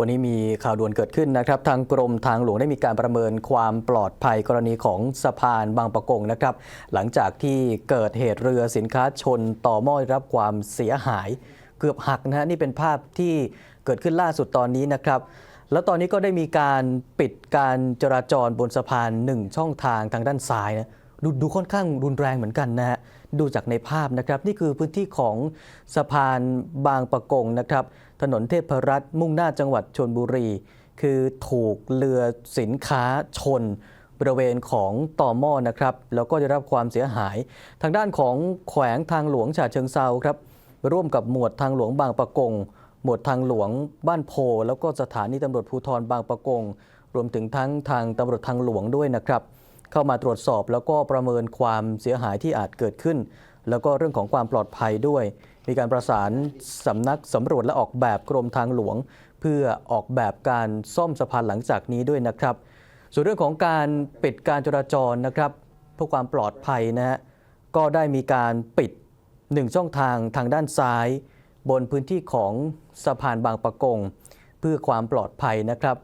วันนี้มีข่าวด่วนเกิดขึ้นนะครับ ทางกรมทางหลวงได้มีการประเมินความปลอดภัยกรณีของสะพานบางปะกงนะครับ หลังจากที่เกิดเหตุเรือสินค้าชนต่อม้อรับความเสียหาย เกือบหักนะฮะนี่เป็นภาพที่เกิดขึ้นล่าสุดตอนนี้นะครับ แล้วตอนนี้ก็ได้มีการปิดการจราจรบนสะพานหนึ่งช่องทางทางด้านซ้ายนะ ดูดูค่อนข้างรุนแรงเหมือนกันนะฮะดูจากในภาพนะครับ นี่คือพื้นที่ของสะพานบางปะกงนะครับ ถนนเทพรัตน์มุ่งหน้าจังหวัดชนบุรี คือถูกเรือสินค้าชน บริเวณของต่อหม้อนะครับ แล้วก็ได้รับความเสียหาย ทางด้านของแขวงทางหลวงฉะเชิงเซาครับ ร่วมกับหมวดทางหลวงบางปะกง หมวดทางหลวงบ้านโพ แล้วก็สถานีตำรวจภูธรบางปะกง รวมถึงทั้งทางตำรวจทางหลวงด้วยนะครับ เข้ามาตรวจสอบแล้วก็ประเมินความเสียหายที่อาจเกิดขึ้น แล้วก็เรื่องของความปลอดภัยด้วย มีการประสานสำนักสำรวจและออกแบบกรมทางหลวง เพื่อออกแบบการซ่อมสะพานหลังจากนี้ด้วยนะครับ ส่วนเรื่องของการปิดการจราจรนะครับเพื่อความปลอดภัยนะฮะก็ได้มีการปิดหนึ่งช่องทางทางด้านซ้าย บนพื้นที่ของสะพานบางปะกง เพื่อความปลอดภัยนะครับ